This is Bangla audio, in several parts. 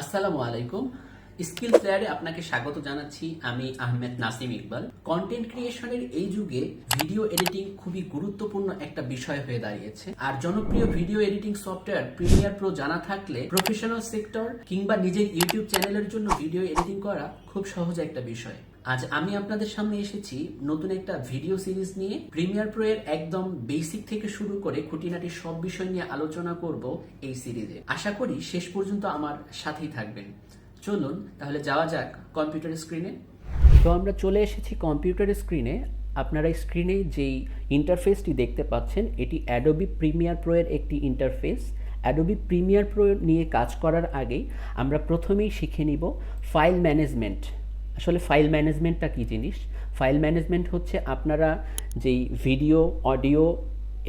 আসসালামু আলাইকুম। স্কিল লেয়ারে আপনাকে স্বাগত জানাচ্ছি আমি আহমেদ নাসিম ইকবাল। কন্টেন্ট ক্রিয়েশনের এই যুগে ভিডিও এডিটিং খুবই গুরুত্বপূর্ণ একটা বিষয় হয়ে দাঁড়িয়েছে। আর জনপ্রিয় video editing software premiere pro জানা থাকলে প্রফেশনাল সেক্টর কিংবা নিজের ইউটিউব চ্যানেলের জন্য ভিডিও এডিটিং করা খুব সহজ একটা বিষয়। আজ আমি আপনাদের সামনে এসেছি নতুন একটা ভিডিও সিরিজ নিয়ে। প্রিমিয়ার প্রো এর একদম বেসিক থেকে শুরু করে খুঁটিনাটি সব বিষয় নিয়ে আলোচনা করব এই সিরিজে আশা করি শেষ পর্যন্ত আমার সাথেই থাকবেন। চলুন, তাহলে যাওয়া যাক কম্পিউটার স্ক্রিনে তো আমরা চলে এসেছি কম্পিউটার স্ক্রিনে আপনারা স্ক্রিনে যেই ইন্টারফেসটি দেখতে পাচ্ছেন, এটি অ্যাডোবি প্রিমিয়ার প্রো এর একটি ইন্টারফেস অ্যাডোবি প্রিমিয়ার প্রো নিয়ে কাজ করার আগেই আমরা প্রথমেই শিখে নিব ফাইল ম্যানেজমেন্ট আসলে ফাইল ম্যানেজমেন্টটা কী জিনিস? ফাইল ম্যানেজমেন্ট হচ্ছে আপনারা যেই ভিডিও অডিও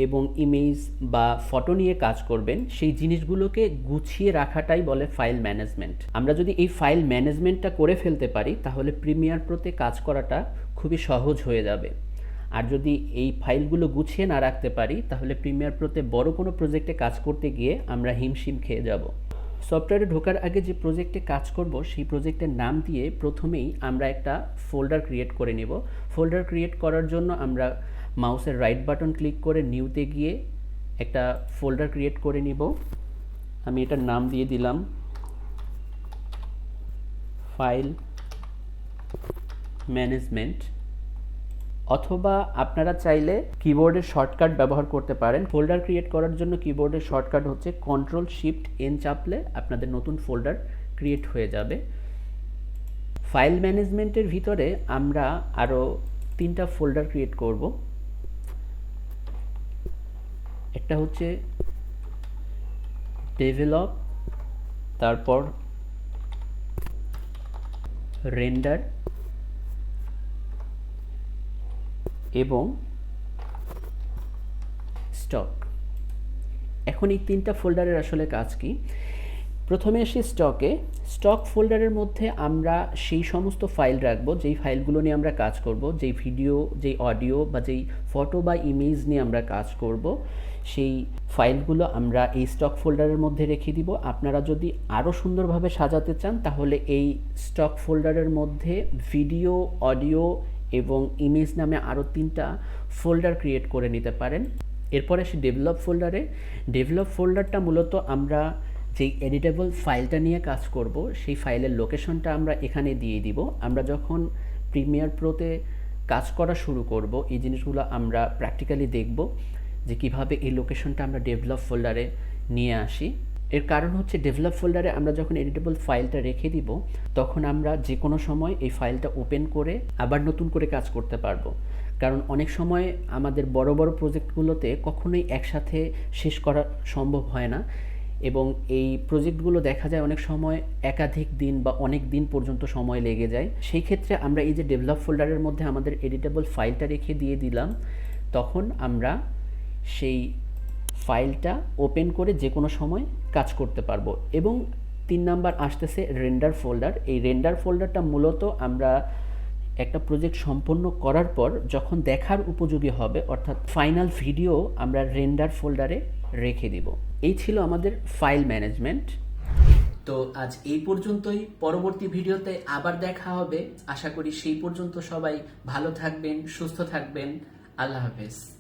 এবং ইমেজ বা ফটো নিয়ে কাজ করবেন, সেই জিনিসগুলোকে গুছিয়ে রাখাটাই বলে ফাইল ম্যানেজমেন্ট আমরা যদি এই ফাইল ম্যানেজমেন্টটা করে ফেলতে পারি, তাহলে প্রিমিয়ার প্রোতে কাজ করাটা খুবই সহজ হয়ে যাবে। আর যদি এই ফাইলগুলো গুছিয়ে না রাখতে পারি, তাহলে প্রিমিয়ার প্রোতে বড় কোনো প্রজেক্টে কাজ করতে গিয়ে আমরা হিমশিম খেয়ে যাব। সফটওয়্যারে ঢোকার আগে যে প্রজেক্টে কাজ করব, সেই প্রজেক্টের নাম দিয়ে প্রথমেই আমরা একটা ফোল্ডার ক্রিয়েট করে নেব। ফোল্ডার ক্রিয়েট করার জন্য আমরা মাউসের রাইট বাটন ক্লিক করে নিউতে গিয়ে একটা ফোল্ডার ক্রিয়েট করে নিব। আমি এটার নাম দিয়ে দিলাম। File management. অথবা আপনারা চাইলে কিবোর্ডের শর্টকাট ব্যবহার করতে পারেন। ফোল্ডার ক্রিয়েট করার জন্য কিবোর্ডের শর্টকাট হচ্ছে কন্ট্রোল শিফট এন চাপলে আপনাদের নতুন ফোল্ডার ক্রিয়েট হয়ে যাবে। ফাইল ম্যানেজমেন্টের ভিতরে আমরা আরও তিনটা ফোল্ডার ক্রিয়েট করব। একটা হচ্ছে ডেভেলপ তারপর রেন্ডার এবং স্টক এখন এই তিনটা ফোল্ডারের আসলে কাজ কি? প্রথমে আসি স্টকে স্টক ফোল্ডারের মধ্যে আমরা সেই সমস্ত ফাইল রাখব, যেই ফাইলগুলো নিয়ে আমরা কাজ করব, যেই ভিডিও যেই অডিও বা যেই ফটো বা ইমেজ নিয়ে আমরা কাজ করব, সেই ফাইলগুলো আমরা এই স্টক ফোল্ডারের মধ্যে রেখে দিব। আপনারা যদি আরও সুন্দরভাবে সাজাতে চান, তাহলে এই স্টক ফোল্ডারের মধ্যে ভিডিও অডিও এবং ইমেজ নামে আরও তিনটা ফোল্ডার ক্রিয়েট করে নিতে পারেন। এরপরে আসি ডেভেলপ ফোল্ডারে ডেভেলপ ফোল্ডারটা মূলত আমরা যেই এডিটেবল ফাইলটা নিয়ে কাজ করব, সেই ফাইলের লোকেশনটা আমরা এখানে দিয়ে দিব। আমরা যখন প্রিমিয়ার প্রোতে কাজ করা শুরু করব, এই জিনিসগুলো আমরা প্র্যাকটিক্যালি দেখব যে কীভাবে এই লোকেশনটা আমরা ডেভেলপ ফোল্ডারে নিয়ে আসি। এর কারণ হচ্ছে ডেভেলপ ফোল্ডারে আমরা যখন এডিটেবল ফাইলটা রেখে দিব, তখন আমরা যে কোনো সময় এই ফাইলটা ওপেন করে আবার নতুন করে কাজ করতে পারব। কারণ অনেক সময় আমাদের বড় বড় প্রজেক্টগুলোতে কখনোই একসাথে শেষ করা সম্ভব হয় না এবং এই প্রজেক্টগুলো দেখা যায় অনেক সময় একাধিক দিন বা অনেক দিন পর্যন্ত সময় লেগে যায়। সেই ক্ষেত্রে আমরা এই যে ডেভেলপ ফোল্ডারের মধ্যে আমাদের এডিটেবল ফাইলটা রেখে দিয়ে দিলাম, তখন আমরা সেই ফাইলটা ওপেন করে যে কোনো সময় কাজ করতে পারব। এবং তিন নাম্বার আসতেছে রেন্ডার ফোল্ডার এই রেন্ডার ফোল্ডারটা মূলত আমরা একটা প্রজেক্ট সম্পন্ন করার পর যখন দেখার উপযোগী হবে, অর্থাৎ ফাইনাল ভিডিও আমরা রেন্ডার ফোল্ডারে রেখে দিব। এই ছিল আমাদের ফাইল ম্যানেজমেন্ট তো আজ এই পর্যন্তই। পরবর্তী ভিডিওতে আবার দেখা হবে। আশা করি সেই পর্যন্ত সবাই ভালো থাকবেন, সুস্থ থাকবেন। আল্লাহ হাফেজ।